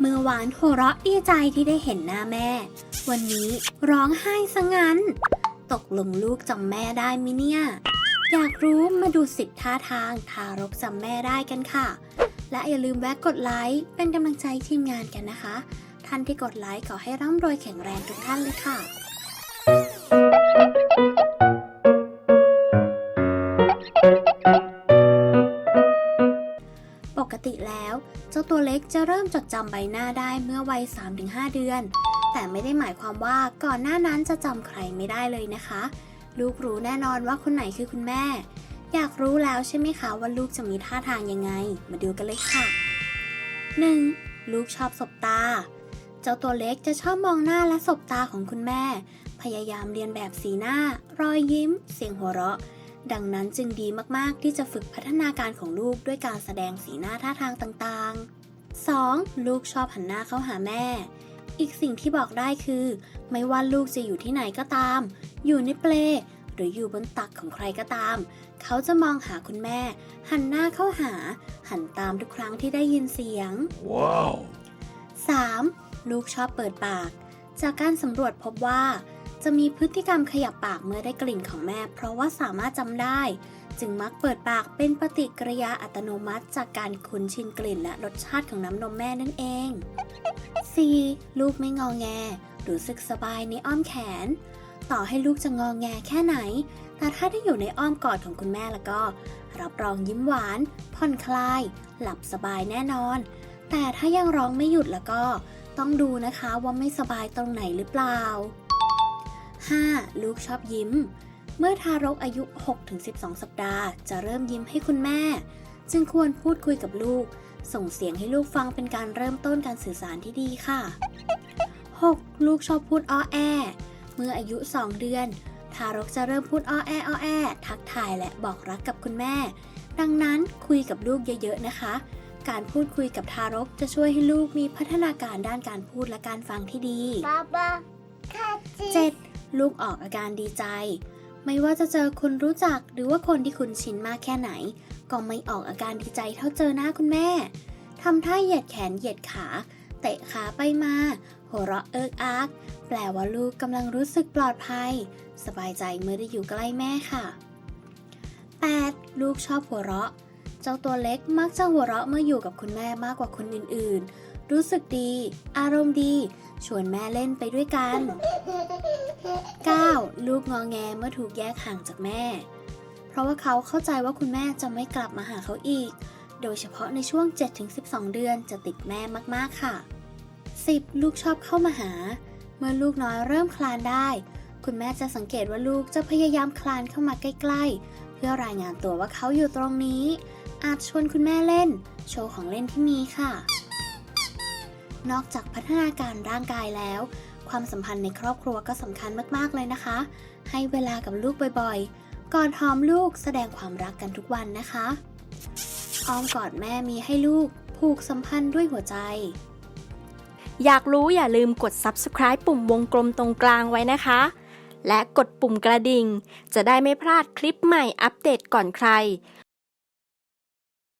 เมื่อหวานหัวเราะดีใจที่ได้เห็นหน้าแม่ วันนี้ร้องไห้ซะงั้น ตกลงลูกจำแม่ได้มิเนี่ย อยากรู้มาดูสิบท่าทางทารกจำแม่ได้กันค่ะ และอย่าลืมแวะกดไลค์เป็นกำลังใจทีมงานกันนะคะ ท่านที่กดไลค์ขอให้ร่ำรวยแข็งแรงทุกท่านเลยค่ะ ปกติแล้ว เจ้าตัวเล็กจะเริ่มจดจำใบหน้าได้เมื่อวัย 3-5 เดือน แต่ไม่ได้หมายความว่าก่อนหน้านั้นจะจำใครไม่ได้เลยนะคะ ลูกรู้แน่นอนว่าคนไหนคือคุณแม่ อยากรู้แล้วใช่ไหมคะว่าลูกจะมีท่าทางยังไง มาดูกันเลยค่ะ 1. ลูกชอบสบตา เจ้าตัวเล็กจะชอบมองหน้าและสบตาของคุณแม่ พยายามเรียนแบบสีหน้า รอยยิ้ม เสียงหัวเราะ ดังนั้นจึงดีมากๆ ที่จะฝึกพัฒนาการของลูกด้วยการแสดงสีหน้าท่าทางต่างๆ 2. ลูกชอบหันหน้าเข้าหาแม่ อีกสิ่งที่บอกได้คือ ไม่ว่าลูกจะอยู่ที่ไหนก็ตาม อยู่ในเปลหรืออยู่บนตักของใครก็ตาม เขาจะมองหาคุณแม่ หันหน้าเข้าหา หันตามทุกครั้งที่ได้ยินเสียง Wow. 3. ลูกชอบเปิดปาก จากการสำรวจพบว่า จะมีพฤติกรรมขยับปากเมื่อได้กลิ่นของแม่ เพราะว่าสามารถจำได้ จึงมักเปิดปากเป็นปฏิกิริยาอัตโนมัติจากการคุ้นชินกลิ่นและรสชาติของน้ำนมแม่นั่นเอง 4. ลูกไม่งอแง รู้สึกสบายในอ้อมแขน ต่อให้ลูกจะงอแงแค่ไหน แต่ถ้าได้อยู่ในอ้อมกอดของคุณแม่แล้วก็ รับรองยิ้มหวาน ผ่อนคลาย หลับสบายแน่นอน แต่ถ้ายังร้องไม่หยุดแล้วก็ ต้องดูนะคะว่าไม่สบายตรงไหนหรือเปล่า 5. ลูกชอบยิ้ม เมื่อทารกอายุ 6-12 สัปดาห์ จะเริ่มยิ้มให้คุณแม่ จึงควรพูดคุยกับลูก ส่งเสียงให้ลูกฟังเป็นการเริ่มต้นการสื่อสารที่ดีค่ะ 6. ลูกชอบพูดอ้อแอ เมื่ออายุ 2 เดือน ทารกจะเริ่มพูดอ้อแออ้อแอ ทักทายและบอกรักกับคุณแม่ ดังนั้นคุยกับลูกเยอะๆนะคะ การพูดคุยกับทารกจะช่วยให้ลูกมีพัฒนาการด้านการพูดและการฟังที่ดี Baba, Kachi. 7. ลูกออกอาการดีใจ ไม่ว่าจะเจอคนรู้จักหรือว่าคนที่คุณชินมากแค่ไหน ก็ไม่ออกอาการดีใจเท่าเจอหน้าคุณแม่ทำท่าเหยียดแขนเหยียดขา เตะขาไปมา หัวเราะเอิกอัก แปลว่าลูกกำลังรู้สึกปลอดภัย สบายใจเมื่อได้อยู่ใกล้แม่ค่ะ 8. ลูกชอบหัวเราะ เจ้าตัวเล็กมักจะหัวเราะเมื่ออยู่กับคุณแม่มากกว่าคนอื่นๆ รู้สึกดี อารมณ์ดี ชวนแม่เล่นไปด้วยกัน 9. ลูกงอแงเมื่อถูกแยกห่างจากแม่ เพราะว่าเขาเข้าใจว่าคุณแม่จะไม่กลับมาหาเขาอีก โดยเฉพาะในช่วง 7-12 เดือนจะติดแม่มากๆค่ะ 10. ลูกชอบเข้ามาหา เมื่อลูกน้อยเริ่มคลานได้ คุณแม่จะสังเกตว่าลูกจะพยายามคลานเข้ามาใกล้ๆ เพื่อรายงานตัวว่าเขาอยู่ตรงนี้ อาจชวนคุณแม่เล่น โชว์ของเล่นที่มีค่ะ นอกจากพัฒนาการร่างกายแล้ว ความสัมพันธ์ในครอบครัวก็สำคัญมากๆเลยนะคะ ให้เวลากับลูกบ่อยๆ ก่อนหอมลูกแสดงความรักกันทุกวันนะคะอ้อมกอดแม่มีให้ลูกผูกสัมพันธ์ด้วยหัวใจ อยากรู้อย่าลืมกด subscribe ปุ่มวงกลมตรงกลางไว้นะคะ และกดปุ่มกระดิ่ง จะได้ไม่พลาดคลิปใหม่อัปเดตก่อนใคร